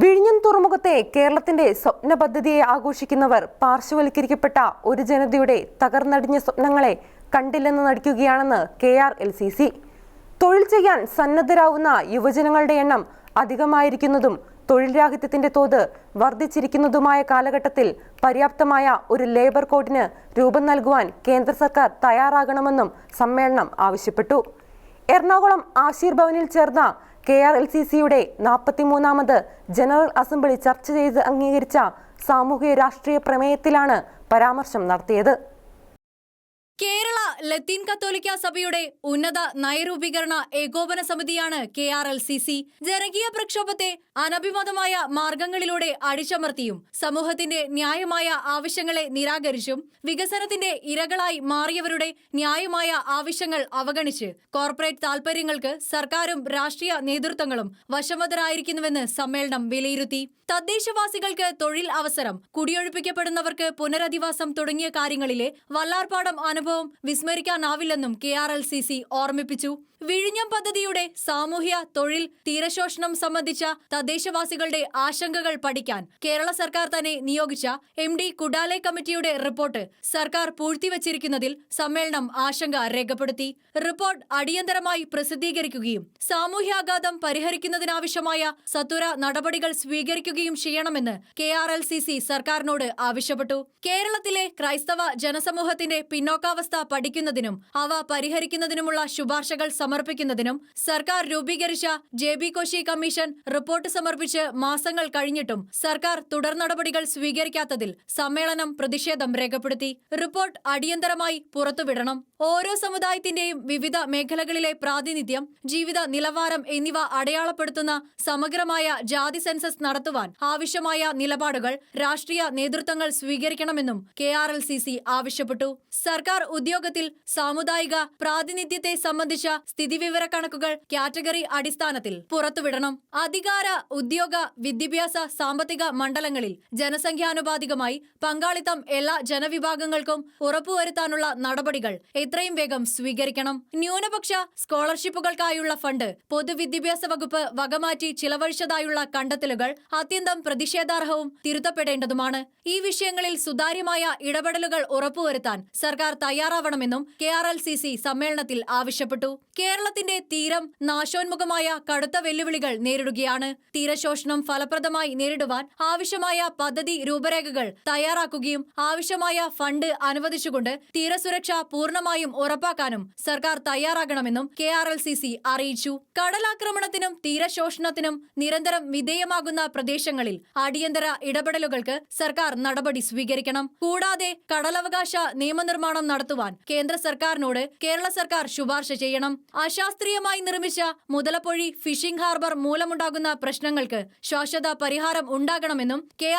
വിഴിഞ്ഞം തുറമുഖത്തെ കേരളത്തിന്റെ സ്വപ്ന പദ്ധതിയെ ആഘോഷിക്കുന്നവർ പാർശ്വവൽക്കരിക്കപ്പെട്ട ഒരു ജനതയുടെ തകർന്നടിഞ്ഞ സ്വപ്നങ്ങളെ കണ്ടില്ലെന്ന് നടിക്കുകയാണെന്ന് K R L C C. തൊഴിൽ ചെയ്യാൻ സന്നദ്ധരാവുന്ന യുവജനങ്ങളുടെ എണ്ണം അധികമായിരിക്കുന്നതും തൊഴിൽ രാഹിത്യത്തിന്റെ തോത് വർദ്ധിച്ചിരിക്കുന്നതുമായ കാലഘട്ടത്തിൽ പര്യാപ്തമായ ഒരു ലേബർ കോഡിന് രൂപം നൽകുവാൻ കേന്ദ്ര സർക്കാർ തയ്യാറാകണമെന്നും സമ്മേളനം ആവശ്യപ്പെട്ടു. എറണാകുളം ആശീർ ഭവനിൽ ചേർന്ന കെ ആർ എൽ സി സിയുടെ നാൽപ്പത്തിമൂന്നാമത് ജനറൽ അസംബ്ലി ചർച്ച ചെയ്ത് അംഗീകരിച്ച സാമൂഹ്യ രാഷ്ട്രീയ പ്രമേയത്തിലാണ് പരാമർശം നടത്തിയത്. കേരള ലത്തീൻ കത്തോലിക്ക സഭയുടെ ഉന്നത നയരൂപീകരണ ഏകോപന സമിതിയാണ് K R L C C. ജനകീയ പ്രക്ഷോഭത്തെ അനഭിമതമായ മാർഗങ്ങളിലൂടെ അടിച്ചമർത്തിയും സമൂഹത്തിന്റെ ന്യായമായ ആവശ്യങ്ങളെ നിരാകരിച്ചും വികസനത്തിന്റെ ഇരകളായി മാറിയവരുടെ ന്യായമായ ആവശ്യങ്ങൾ അവഗണിച്ച് കോർപ്പറേറ്റ് താൽപര്യങ്ങൾക്ക് സർക്കാരും രാഷ്ട്രീയ നേതൃത്വങ്ങളും വശമതരായിരിക്കുന്നുവെന്ന് സമ്മേളനം വിലയിരുത്തി. തദ്ദേശവാസികൾക്ക് തൊഴിൽ അവസരം കുടിയൊഴിപ്പിക്കപ്പെടുന്നവർക്ക് പുനരധിവാസം തുടങ്ങിയ കാര്യങ്ങളിലെ വല്ലാർപാടം അനുഭവം വിസ്മരിക്കാനാവില്ലെന്നും K R L C C ഓർമ്മിപ്പിച്ചു. വിഴിഞ്ഞം പദ്ധതിയുടെ സാമൂഹ്യ തൊഴിൽ തീരശോഷണം സംബന്ധിച്ച തദ്ദേശവാസികളുടെ ആശങ്കകൾ പഠിക്കാൻ കേരള സർക്കാർ തന്നെ നിയോഗിച്ച എം ഡി കുഡാലെ കമ്മിറ്റിയുടെ റിപ്പോർട്ട് സർക്കാർ പൂഴ്ത്തിവച്ചിരിക്കുന്നതിൽ സമ്മേളനം ആശങ്ക രേഖപ്പെടുത്തി. റിപ്പോർട്ട് അടിയന്തരമായി പ്രസിദ്ധീകരിക്കുകയും സാമൂഹ്യാഘാതം പരിഹരിക്കുന്നതിനാവശ്യമായ സത്വര നടപടികൾ സ്വീകരിക്കുകയും ചെയ്യണമെന്ന് K R L C C സർക്കാരിനോട് ആവശ്യപ്പെട്ടു. കേരളത്തിലെ ക്രൈസ്തവ ജനസമൂഹത്തിന്റെ പിന്നോക്കാവസ്ഥ പഠിക്കുന്നതിനും അവ പരിഹരിക്കുന്നതിനുമുള്ള ശുപാർശകൾ സമർപ്പിക്കുന്നതിനും സർക്കാർ രൂപീകരിച്ച J B Koshy commission report സമർപ്പിച്ച് മാസങ്ങൾ കഴിഞ്ഞിട്ടും സർക്കാർ തുടർ നടപടികൾ സ്വീകരിക്കാത്തതിൽ സമ്മേളനം പ്രതിഷേധം രേഖപ്പെടുത്തി. റിപ്പോർട്ട് അടിയന്തരമായി പുറത്തുവിടണം. ഓരോ സമുദായത്തിന്റെയും വിവിധ മേഖലകളിലെ പ്രാതിനിധ്യം ജീവിത നിലവാരം എന്നിവ അടയാളപ്പെടുത്തുന്ന സമഗ്രമായ ജാതി സെൻസസ് നടത്തുവാൻ ആവശ്യമായ നിലപാടുകൾ രാഷ്ട്രീയ നേതൃത്വങ്ങൾ സ്വീകരിക്കണമെന്നും കെ ആവശ്യപ്പെട്ടു. സർക്കാർ ഉദ്യോഗത്തിൽ സാമുദായിക പ്രാതിനിധ്യത്തെ സംബന്ധിച്ച സ്ഥിതിവിവര കണക്കുകൾ കാറ്റഗറി അടിസ്ഥാനത്തിൽ പുറത്തുവിടണം. അധികാര ഉദ്യോഗ വിദ്യാഭ്യാസ സാമ്പത്തിക മണ്ഡലങ്ങളിൽ ജനസംഖ്യാനുപാതികമായി പങ്കാളിത്തം എല്ലാ ജനവിഭാഗങ്ങൾക്കും ഉറപ്പുവരുത്താനുള്ള നടപടികൾ എത്രയും വേഗം സ്വീകരിക്കണം. ന്യൂനപക്ഷ സ്കോളർഷിപ്പുകൾക്കായുള്ള ഫണ്ട് പൊതുവിദ്യാഭ്യാസ വകുപ്പ് വകമാറ്റി ചിലവഴിച്ചതായുള്ള കണ്ടെത്തലുകൾ അത്യന്തം പ്രതിഷേധാർഹവും തിരുത്തപ്പെടേണ്ടതുമാണ്. ഈ വിഷയങ്ങളിൽ സുതാര്യമായ ഇടപെടലുകൾ ഉറപ്പുവരുത്താൻ സർക്കാർ തയ്യാറാവണമെന്നും K R L C C സമ്മേളനത്തിൽ ആവശ്യപ്പെട്ടു. കേരളത്തിന്റെ തീരം നാശോന്മുഖമായ കടുത്ത വെല്ലുവിളികൾ നേരിടുകയാണ്. തീരശോഷണം ഫലപ്രദമായി നേരിടുവാൻ ആവശ്യമായ പദ്ധതി രൂപരേഖകൾ തയ്യാറാക്കുകയും ആവശ്യമായ ഫണ്ട് അനുവദിച്ചുകൊണ്ട് തീരസുരക്ഷ പൂർണമായും ഉറപ്പാക്കാനും സർക്കാർ തയ്യാറാകണമെന്നും K R L C C അറിയിച്ചു. കടലാക്രമണത്തിനും തീരശോഷണത്തിനും നിരന്തരം വിധേയമാകുന്ന പ്രദേശങ്ങളിൽ അടിയന്തര ഇടപെടലുകൾക്ക് സർക്കാർ നടപടി സ്വീകരിക്കണം. കൂടാതെ കടലവകാശ നിയമനിർമ്മാണം നടത്തുവാൻ കേന്ദ്ര സർക്കാരിനോട് കേരള സർക്കാർ ശുപാർശ ചെയ്യണം. അശാസ്ത്രീയമായി നിർമ്മിച്ച മുതലപ്പൊഴി ഫിഷിംഗ് ഹാർബർ മൂലമുണ്ടാകുന്ന പ്രശ്നങ്ങൾക്ക് ശാശ്വത പരിഹാരം ഉണ്ടാകണമെന്നും കെ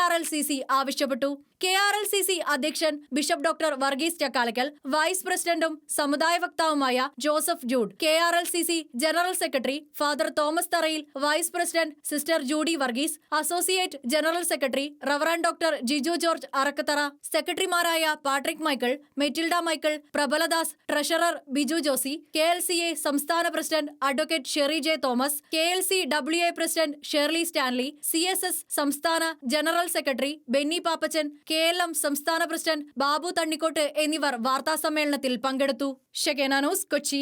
ആവശ്യപ്പെട്ടു. K R L C C അധ്യക്ഷൻ bishop doctor Varghese Chakkalakkal vice പ്രസിഡന്റും സമുദായ വക്താവുമായ Joseph Jude K R L C C general secretary father Thomas Tharayil vice president sister Judy Varghese associate general secretary reverend doctor Jiju George Arakkathara സെക്രട്ടറിമാരായ Patrick Michael Metilda Michael Prabaladas treasurer Biju Josy K L C A സംസ്ഥാന president advocate Sherry J Thomas K L C W A president Shirley Stanley C S S സംസ്ഥാന general secretary Benny Pappachan K L സംസ്ഥാന president Babu Thannikkott എന്നിവർ വാർത്താസമ്മേളനത്തിൽ പങ്കെടുത്തു. ഷെഗേന news Kochi.